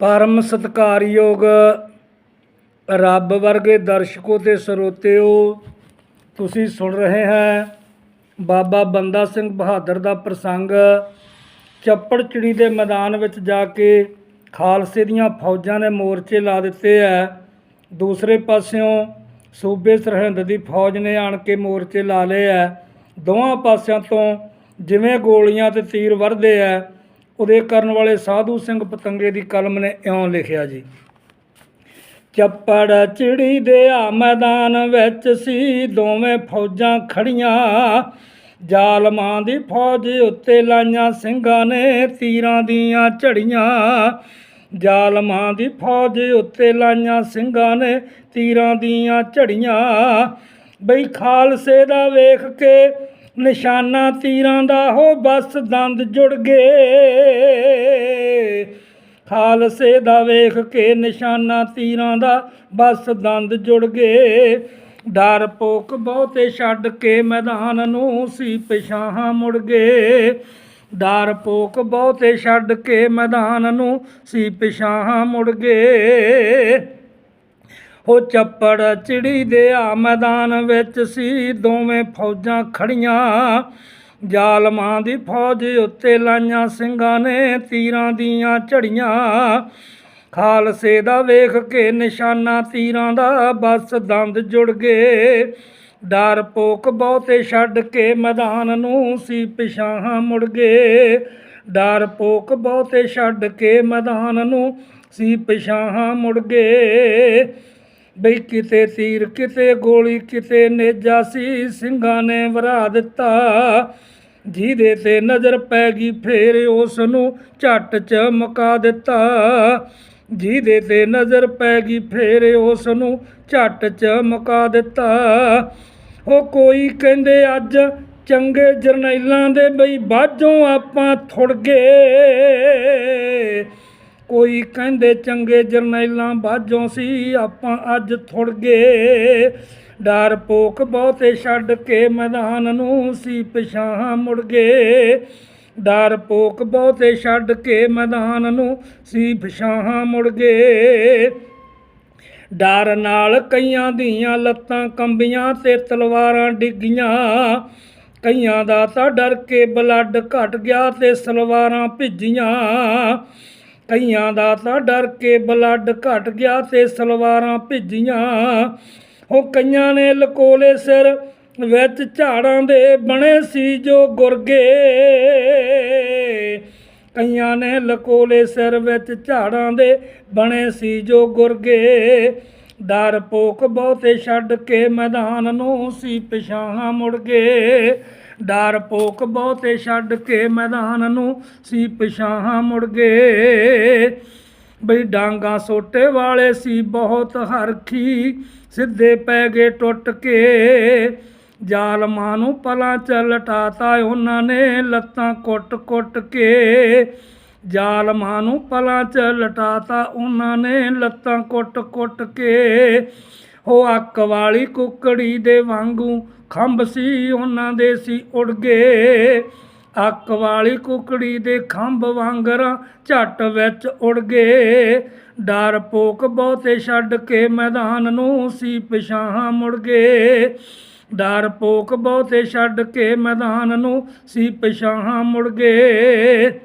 ਪਰਮ ਸਤਿਕਾਰਯੋਗ ਰੱਬ ਵਰਗੇ ਦਰਸ਼ਕੋ ਤੇ ਸਰੋਤਿਓ, ਤੁਸੀਂ ਸੁਣ ਰਹੇ ਹੈ ਬਾਬਾ ਬੰਦਾ ਸਿੰਘ ਬਹਾਦਰ ਦਾ ਪ੍ਰਸੰਗ। ਚੱਪੜਚਿੜੀ ਦੇ ਮੈਦਾਨ ਵਿੱਚ ਜਾ ਕੇ ਖਾਲਸੇ ਦੀਆਂ ਫੌਜਾਂ ਨੇ ਮੋਰਚੇ ਲਾ ਦਿੱਤੇ ਹੈ। ਦੂਸਰੇ ਪਾਸਿਓਂ ਸੂਬੇ ਸਰਹੰਦ ਦੀ ਫੌਜ ਨੇ ਆਣ ਕੇ ਮੋਰਚੇ ਲਾ ਲਏ ਹੈ। ਦੋਵਾਂ ਪਾਸਿਆਂ ਤੋਂ ਜਿਵੇਂ ਗੋਲੀਆਂ ਤੇ ਤੀਰ ਵਰਦੇ ਹੈ ਉਹਦੇ ਕਰਨ ਵਾਲੇ ਸਾਧੂ ਸਿੰਘ ਪਤੰਗੇ ਦੀ ਕਲਮ ਨੇ ਇਉਂ ਲਿਖਿਆ ਜੀ, ਚੱਪੜ ਚਿੜੀ ਦੇ ਆ ਮੈਦਾਨ ਵਿੱਚ ਸੀ, ਦੋਵੇਂ ਫੌਜਾਂ ਖੜੀਆਂ। ਜ਼ਾਲਮਾਂ ਦੀ ਫੌਜ ਉੱਤੇ ਲਾਈਆਂ ਸਿੰਘਾਂ ਨੇ ਤੀਰਾਂ ਦੀਆਂ ਝੜੀਆਂ। ਜ਼ਾਲਮਾਂ ਦੀ ਫੌਜ ਉੱਤੇ ਲਾਈਆਂ ਸਿੰਘਾਂ ਨੇ ਤੀਰਾਂ ਦੀਆਂ ਝੜੀਆਂ। ਬਈ ਖਾਲਸੇ ਦਾ ਵੇਖ ਕੇ ਨਿਸ਼ਾਨਾ ਤੀਰਾਂ ਦਾ ਹੋ ਬਸ ਦੰਦ ਜੁੜ ਗਏ। ਖਾਲਸੇ ਦਾ ਵੇਖ ਕੇ ਨਿਸ਼ਾਨਾ ਤੀਰਾਂ ਦਾ ਬਸ ਦੰਦ ਜੁੜ ਗਏ। ਡਰ ਪੋਕ ਬਹੁਤੇ ਛੱਡ ਕੇ ਮੈਦਾਨ ਨੂੰ ਸੀ ਪਿਛਾਹਾਂ ਮੁੜ ਗਏ। ਡਰ ਪੋਕ ਬਹੁਤੇ ਛੱਡ ਕੇ ਮੈਦਾਨ ਨੂੰ ਸੀ ਪਿਛਾਹਾਂ ਮੁੜ ਗਏ। ਉਹ ਚੱਪੜ ਚਿੜੀ ਦੇ ਆ ਮੈਦਾਨ ਵਿੱਚ ਸੀ। ਦੋਵੇਂ ਫੌਜਾਂ ਖੜੀਆਂ ਜ਼ਾਲਮਾਂ ਦੀ ਫੌਜ ਉੱਤੇ ਲਾਈਆਂ ਸਿੰਘਾਂ ਨੇ ਤੀਰਾਂ ਦੀਆਂ ਝੜੀਆਂ। ਖਾਲਸੇ ਦਾ ਵੇਖ ਕੇ ਨਿਸ਼ਾਨਾ ਤੀਰਾਂ ਦਾ ਬਸ ਦੰਦ ਜੁੜ ਗਏ। ਡਰ ਪੋਕ ਬਹੁਤੇ ਛੱਡ ਕੇ ਮੈਦਾਨ ਨੂੰ ਸੀ ਪਿਛਾਹਾਂ ਮੁੜ ਗਏ। ਡਰ ਪੋਕ ਬਹੁਤੇ ਛੱਡ ਕੇ ਮੈਦਾਨ ਨੂੰ ਸੀ ਪਿਛਾਹਾਂ ਮੁੜ ਗਏ। ਬਈ ਕਿਤੇ ਤੀਰ ਕਿਤੇ ਗੋਲੀ ਕਿਤੇ ਨੇਜਾ ਸੀ ਸਿੰਘਾਂ ਨੇ ਵਰਾ ਦਿੱਤਾ। ਜਿਹਦੇ ਤੇ ਨਜ਼ਰ ਪੈ ਗਈ, ਫੇਰ ਉਸ ਨੂੰ ਝੱਟ ਚ ਮੁਕਾ ਦਿੱਤਾ। ਜਿਹਦੇ ਤੇ ਨਜ਼ਰ ਪੈ ਗਈ, ਫੇਰ ਉਸ ਨੂੰ ਝੱਟ ਚ ਮੁਕਾ ਦਿੱਤਾ। ਉਹ ਕੋਈ ਕਹਿੰਦੇ, ਅੱਜ ਚੰਗੇ ਜਰਨੈਲਾਂ ਦੇ ਬਈ ਬਾਝੋਂ ਆਪਾਂ ਥੁੜ ਗਏ। ਕੋਈ ਕਹਿੰਦੇ ਚੰਗੇ ਜਰਨੈਲਾਂ ਬਾਝੋਂ ਸੀ, ਆਪਾਂ ਅੱਜ ਥੁੜ ਗਏ। ਡਰ ਪੋਕ ਬਹੁਤੇ ਛੱਡ ਕੇ ਮੈਦਾਨ ਨੂੰ ਸੀ, ਪਿਛਾਹਾਂ ਮੁੜ ਗਏ। ਡਰ ਪੋਕ ਬਹੁਤੇ ਛੱਡ ਕੇ ਮੈਦਾਨ ਨੂੰ ਸੀ, ਪਿਛਾਹਾਂ ਮੁੜ ਗਏ। ਡਰ ਨਾਲ ਕਈਆਂ ਦੀਆਂ ਲੱਤਾਂ ਕੰਬੀਆਂ ਤੇ ਤਲਵਾਰਾਂ ਡਿੱਗੀਆਂ। ਕਈਆਂ ਦਾ ਤਾਂ ਡਰ ਕੇ ਬਲੱਡ ਘਟ ਗਿਆ ਤੇ ਸਲਵਾਰਾਂ ਭਿੱਜੀਆਂ। ਕਈਆਂ ਦਾ ਤਾਂ ਡਰ ਕੇ ਬਲੱਡ ਘਟ ਗਿਆ ਤੇ ਸਲਵਾਰਾਂ ਭਿੱਜੀਆਂ। ਉਹ ਕਈਆਂ ਨੇ ਲਕੋਲੇ ਸਿਰ ਵਿੱਚ ਝਾੜਾਂ ਦੇ ਬਣੇ ਸੀ ਜੋ ਗੁਰਗੇ। ਕਈਆਂ ਨੇ ਲਕੋਲੇ ਸਿਰ ਵਿੱਚ ਝਾੜਾਂ ਦੇ ਬਣੇ ਸੀ ਜੋ ਗੁਰਗੇ। ਡਰ ਪੋਕ ਬਹੁਤੇ ਛੱਡ ਕੇ ਮੈਦਾਨ ਨੂੰ ਸੀ ਪਿਛਾਹਾਂ ਮੁੜ ਗਏ ਡਰ ਪੋਕ ਬਹੁਤੇ ਛੱਡ ਕੇ ਮੈਦਾਨ ਨੂੰ ਸੀ ਪਿਛਾਹਾਂ ਮੁੜ ਗਏ। ਬਈ ਡਾਂਗਾ ਸੋਟੇ ਵਾਲੇ ਸੀ ਬਹੁਤ ਹਰਖੀ, ਸਿੱਧੇ ਪੈ ਗਏ ਟੁੱਟ ਕੇ। ਜ਼ਾਲਮਾਂ ਨੂੰ ਪਲਾਂ ਚ ਲਟਾਤਾ ਉਹਨਾਂ ਨੇ ਲੱਤਾਂ ਕੁੱਟ-ਕੁੱਟ ਕੇ। ਜ਼ਾਲਮਾਂ ਨੂੰ ਪਲਾਂ ਚ ਲਟਾਤਾ ਉਹਨਾਂ ਨੇ ਲੱਤਾਂ ਕੁੱਟ-ਕੁੱਟ ਕੇ। ਉਹ ਅੱਕ ਵਾਲੀ ਕੁੱਕੜੀ ਦੇ ਵਾਂਗੂ ਖੰਭ ਸੀ, ਉਹਨਾਂ ਦੇ ਸੀ ਉੜ ਗਏ। ਅੱਕ ਵਾਲੀ ਕੁਕੜੀ ਦੇ ਖੰਭ ਵਾਂਗਰਾਂ ਝੱਟ ਵਿੱਚ ਉੜ ਗਏ। ਡਰ ਪੋਕ ਬਹੁਤੇ ਛੱਡ ਕੇ ਮੈਦਾਨ ਨੂੰ ਸੀ, ਪਿਛਾਹਾਂ ਮੁੜ ਗਏ। ਡਰ ਪੋਕ ਬਹੁਤੇ ਛੱਡ ਕੇ ਮੈਦਾਨ ਨੂੰ ਸੀ, ਪਿਛਾਹਾਂ ਮੁੜ ਗਏ।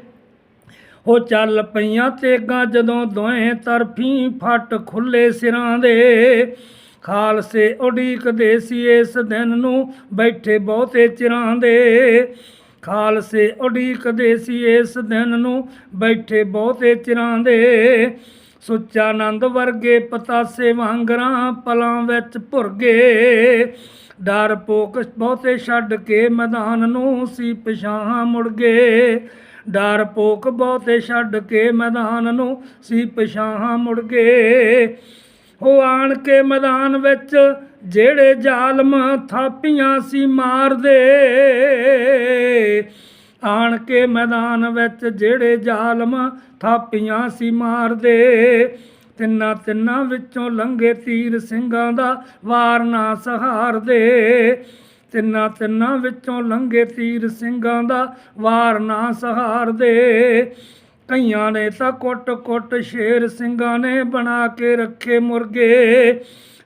ਉਹ ਚੱਲ ਪਈਆਂ ਤੇਗਾਂ ਜਦੋਂ ਦੋਵੇਂ ਤਰਫੀ ਫੱਟ ਖੁੱਲੇ ਸਿਰਾਂ ਦੇ। ਖਾਲਸੇ ਉਡੀਕਦੇ ਸੀ ਇਸ ਦਿਨ ਨੂੰ, ਬੈਠੇ ਬਹੁਤੇ ਚਿਰਾਂ ਦੇ। ਖਾਲਸੇ ਉਡੀਕਦੇ ਸੀ ਇਸ ਦਿਨ ਨੂੰ, ਬੈਠੇ ਬਹੁਤੇ ਚਿਰਾਂ ਦੇ। ਸੁੱਚਾਨੰਦ ਵਰਗੇ ਪਤਾਸੇ ਵਾਂਗਰਾਂ ਪਲਾਂ ਵਿੱਚ ਭੁਰ ਗਏ। ਡਰ ਪੋਕ ਬਹੁਤੇ ਛੱਡ ਕੇ ਮੈਦਾਨ ਨੂੰ ਸੀ ਪਿਛਾਹਾਂ ਮੁੜ ਗਏ। ਡਰ ਪੋਕ ਬਹੁਤੇ ਛੱਡ ਕੇ ਮੈਦਾਨ ਨੂੰ ਸੀ ਪਿਛਾਹਾਂ ਮੁੜ ਗਏ। ਉਹ ਆਣ ਕੇ ਮੈਦਾਨ ਵਿੱਚ ਜਿਹੜੇ ਜ਼ਾਲਮ ਥਾਪੀਆਂ ਸੀ ਮਾਰਦੇ। ਆਣ ਕੇ ਮੈਦਾਨ ਵਿੱਚ ਜਿਹੜੇ ਜ਼ਾਲਮ ਥਾਪੀਆਂ ਸੀ ਮਾਰਦੇ। ਤਿੰਨਾਂ ਤਿੰਨਾਂ ਵਿੱਚੋਂ ਲੰਘੇ ਤੀਰ ਸਿੰਘਾਂ ਦਾ ਵਾਰ ਨਾ ਸਹਾਰਦੇ। ਤਿੰਨਾਂ ਤਿੰਨਾਂ ਵਿੱਚੋਂ ਲੰਘੇ ਤੀਰ ਸਿੰਘਾਂ ਦਾ ਵਾਰ ਨਾ ਸਹਾਰਦੇ। ਕਈਆਂ ਨੇ ਤਾਂ ਕੁੱਟ-ਕੁੱਟ ਸ਼ੇਰ ਸਿੰਘਾਂ ਨੇ ਬਣਾ ਕੇ ਰੱਖੇ ਮੁਰਗੇ।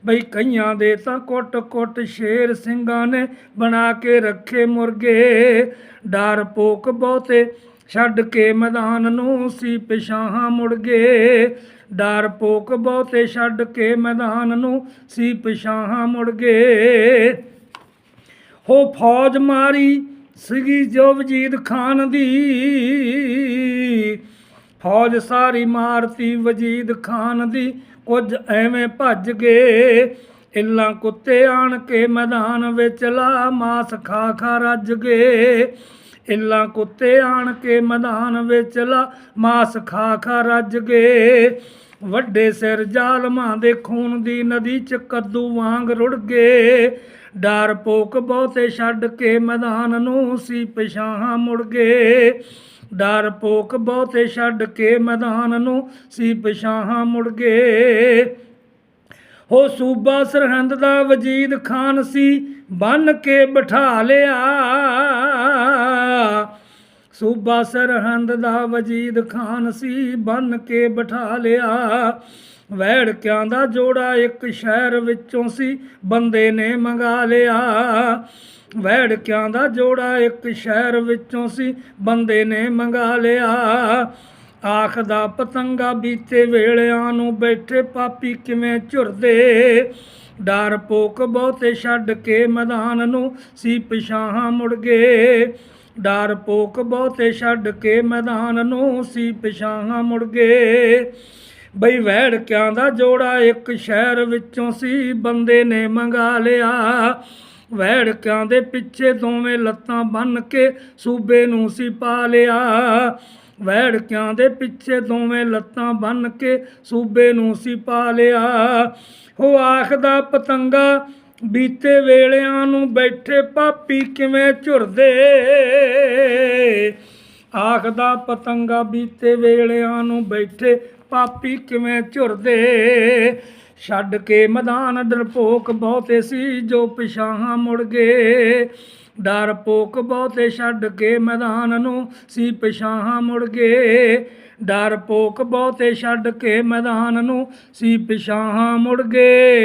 ਬਈ ਕਈਆਂ ਦੇ ਤਾਂ ਕੁੱਟ-ਕੁੱਟ ਸ਼ੇਰ ਸਿੰਘਾਂ ਨੇ ਬਣਾ ਕੇ ਰੱਖੇ ਮੁਰਗੇ। ਡਰ ਪੋਕ ਬਹੁਤੇ ਛੱਡ ਕੇ ਮੈਦਾਨ ਨੂੰ ਸੀ ਪਿਛਾਹਾਂ ਮੁੜ ਗਏ ਡਰ ਪੋਕ ਬਹੁਤੇ ਛੱਡ ਕੇ ਮੈਦਾਨ ਨੂੰ ਸੀ ਪਿਛਾਹਾਂ ਮੁੜ ਗਏ ਹੋ ਫੌਜ ਮਾਰੀ ਸੀਗੀ ਜੋ ਵਜੀਦ ਖਾਨ ਦੀ। ਫੌਜ ਸਾਰੀ ਮਾਰਤੀ, ਵਜੀਦ ਖਾਨ ਦੀ ਕੁਝ ਐਵੇਂ ਭੱਜ ਗਏ। ਇੱਲਾਂ ਕੁੱਤੇ ਆਣ ਕੇ ਮੈਦਾਨ ਵਿੱਚ ਲਾ ਮਾਸ ਖਾ ਖਾ ਰੱਜ ਗਏ। ਇੱਲਾਂ ਕੁੱਤੇ ਆਣ ਕੇ ਮੈਦਾਨ ਵਿੱਚ ਲਾ ਮਾਸ ਖਾ ਖਾ ਰੱਜ ਗਏ। ਵੱਡੇ ਸਿਰ ਜ਼ਾਲਮਾਂ ਦੇ ਖੂਨ ਦੀ ਨਦੀ ਚ ਕੱਦੂ ਵਾਂਗ ਰੁੜ ਗਏ। ਡਰ ਪੋਕ ਬਹੁਤੇ ਛੱਡ ਕੇ ਮੈਦਾਨ ਨੂੰ ਸੀ ਪਿਛਾਹਾਂ ਮੁੜ ਗਏ। ਡਰ ਪੋਕ ਬਹੁਤੇ ਛੱਡ ਕੇ ਮੈਦਾਨ ਨੂੰ ਸੀ ਪਛਾਹਾਂ ਮੁੜ ਗਏ ਹੋ ਸੂਬਾ ਸਰਹੰਦ ਦਾ ਵਜੀਦ ਖਾਨ ਸੀ, ਬੰਨ ਕੇ ਬਿਠਾ ਲਿਆ। ਸੂਬਾ ਸਰਹੰਦ ਦਾ ਵਜੀਦ ਖਾਨ ਸੀ, ਬੰਨ ਕੇ ਬਿਠਾ ਲਿਆ। ਵੈੜਕਿਆਂ ਦਾ ਜੋੜਾ ਇੱਕ ਸ਼ਹਿਰ ਵਿੱਚੋਂ ਸੀ, ਬੰਦੇ ਨੇ ਮੰਗਾ ਲਿਆ। ਵੈੜਕਿਆਂ ਦਾ ਜੋੜਾ ਇੱਕ ਸ਼ਹਿਰ ਵਿੱਚੋਂ ਸੀ, ਬੰਦੇ ਨੇ ਮੰਗਾ ਲਿਆ। ਆਖਦਾ ਪਤੰਗਾ ਬੀਤੇ ਵੇਲਿਆਂ ਨੂੰ ਬੈਠੇ, ਪਾਪੀ ਕਿਵੇਂ ਝੁਰਦੇ? ਡਰ ਪੋਕ ਬਹੁਤੇ ਛੱਡ ਕੇ ਮੈਦਾਨ ਨੂੰ ਸੀ, ਪਿਛਾਹਾਂ ਮੁੜ ਗਏ। ਡਰ ਪੋਕ ਬਹੁਤੇ ਛੱਡ ਕੇ ਮੈਦਾਨ ਨੂੰ ਸੀ, ਪਿਛਾਹਾਂ ਮੁੜ ਗਏ। ਬਈ ਵੈੜਕਿਆਂ ਦਾ ਜੋੜਾ ਇੱਕ ਸ਼ਹਿਰ ਵਿੱਚੋਂ ਸੀ, ਬੰਦੇ ਨੇ ਮੰਗਾ ਲਿਆ। ਵੈੜਕਿਆਂ ਦੇ ਪਿੱਛੇ ਦੋਵੇਂ ਲੱਤਾਂ ਬੰਨ ਕੇ ਸੂਬੇ ਨੂੰ ਸੀ ਪਾ ਲਿਆ। ਵੈੜਕਿਆਂ ਦੇ ਪਿੱਛੇ ਦੋਵੇਂ ਲੱਤਾਂ ਬੰਨ ਕੇ ਸੂਬੇ ਨੂੰ ਸੀ ਪਾ ਲਿਆ। ਹੋ ਆਖਦਾ ਪਤੰਗਾ, ਬੀਤੇ ਵੇਲਿਆਂ ਨੂੰ ਬੈਠੇ ਪਾਪੀ ਕਿਵੇਂ ਝੁਰਦੇ? ਆਖਦਾ ਪਤੰਗਾ, ਬੀਤੇ ਵੇਲਿਆਂ ਨੂੰ ਬੈਠੇ ਪਾਪੀ ਕਿਵੇਂ ਝੁਰਦੇ? ਛੱਡ ਕੇ ਮੈਦਾਨ ਡਰਪੋਕ ਬਹੁਤੇ ਸੀ, ਜੋ ਪਿਛਾਹਾਂ ਮੁੜ ਗਏ। ਡਰ ਪੋਕ ਬਹੁਤੇ ਛੱਡ ਕੇ ਮੈਦਾਨ ਨੂੰ ਸੀ, ਪਿਛਾਹਾਂ ਮੁੜ ਗਏ। ਡਰ ਪੋਕ ਬਹੁਤੇ ਛੱਡ ਕੇ ਮੈਦਾਨ ਨੂੰ ਸੀ, ਪਿਛਾਹਾਂ ਮੁੜ ਗਏ।